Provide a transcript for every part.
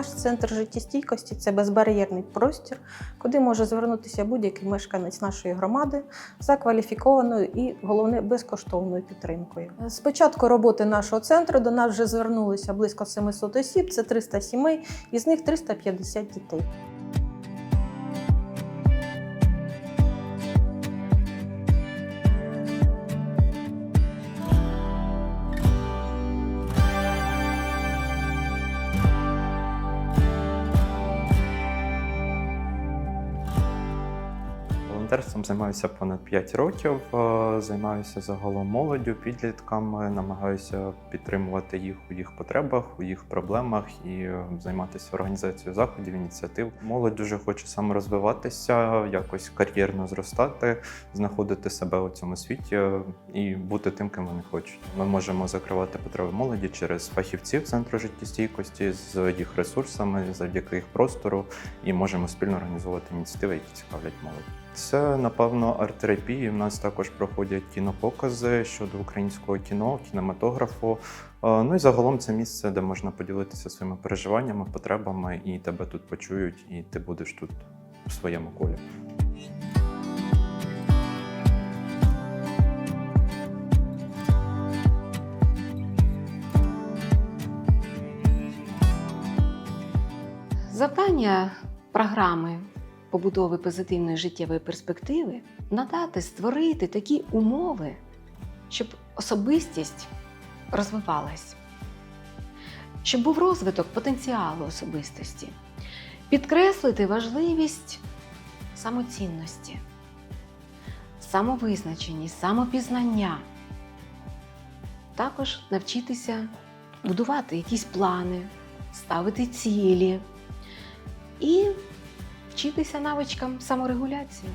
Наш центр життєстійкості це безбар'єрний простір, куди може звернутися будь-який мешканець нашої громади за кваліфікованою і головне безкоштовною підтримкою. З початку роботи нашого центру до нас вже звернулися близько 700 осіб, це 300 сімей, із них 350 дітей. Волонтерством займаюся понад 5 років. е, Займаюся загалом молоддю, підлітками, намагаюся підтримувати їх у їх потребах, у їх проблемах і е, займатися організацією заходів, ініціатив. Молодь дуже хоче саморозвиватися, якось кар'єрно зростати, знаходити себе у цьому світі е, і бути тим, ким вони хочуть. Ми можемо закривати потреби молоді через фахівців центру життєстійкості з їх ресурсами, завдяки їх простору, і можемо спільно організовувати ініціативи, які цікавлять молодь. Це напевно арт-терапії. У нас також проходять кінопокази щодо українського кіно, кінематографу. Е, Ну і загалом це місце, де можна поділитися своїми переживаннями, потребами, і тебе тут почують, і ти будеш тут в своєму колі. Завдання програми побудови позитивної життєвої перспективи надати, створити такі умови, щоб особистість розвивалась, щоб був розвиток потенціалу особистості, підкреслити важливість самоцінності, самовизначеність, самопізнання, також навчитися будувати якісь плани, ставити цілі і вчитися навичкам саморегуляції.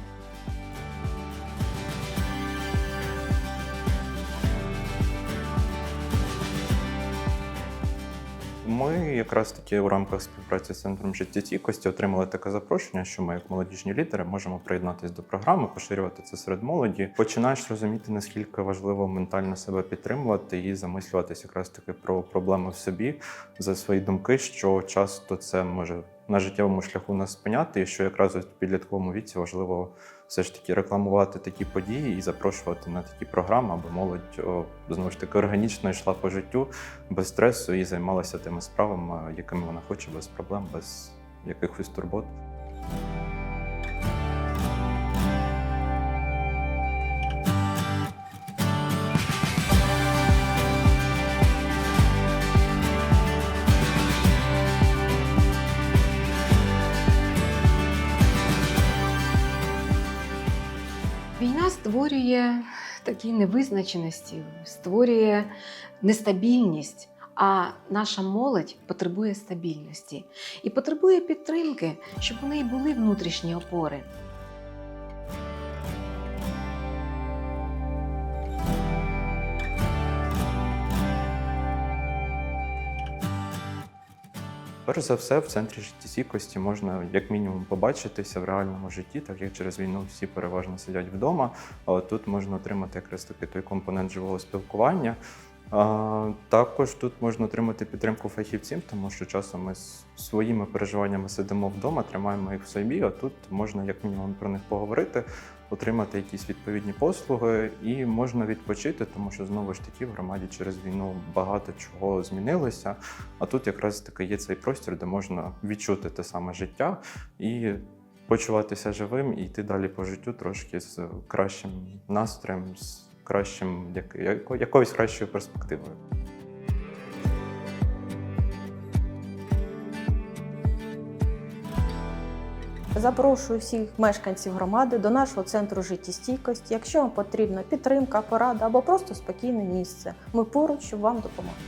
Ми якраз таки у рамках співпраці з центром життєстійкості отримали таке запрошення, що ми, як молодіжні лідери, можемо приєднатися до програми, поширювати це серед молоді. Починаєш розуміти, наскільки важливо ментально себе підтримувати і замислюватися якраз таки про проблеми в собі за свої думки, що часто це може на життєвому шляху нас спиняти, і що якраз в підлітковому віці важливо все ж таки рекламувати такі події і запрошувати на такі програми, аби молодь знову ж таки органічно йшла по життю без стресу і займалася тими справами, якими вона хоче, без проблем, без якихось турбот. Війна створює такі невизначеності, створює нестабільність. А наша молодь потребує стабільності і потребує підтримки, щоб у неї були внутрішні опори. Перш за все, в центрі життєстійкості можна як мінімум побачитися в реальному житті, так як через війну всі переважно сидять вдома. Тут можна отримати якраз таки той компонент живого спілкування. Також тут можна отримати підтримку фахівців, тому що часом ми з своїми переживаннями сидимо вдома, тримаємо їх в собі, а тут можна як мінімум про них поговорити, отримати якісь відповідні послуги і можна відпочити, тому що знову ж таки в громаді через війну багато чого змінилося. А тут якраз таки є цей простір, де можна відчути те саме життя і почуватися живим і йти далі по життю трошки з кращим настроєм, з кращим як- яко- якоюсь кращою перспективою. Запрошую всіх мешканців громади до нашого центру життєстійкості. Якщо вам потрібна підтримка, порада або просто спокійне місце, ми поруч, щоб вам допомогти.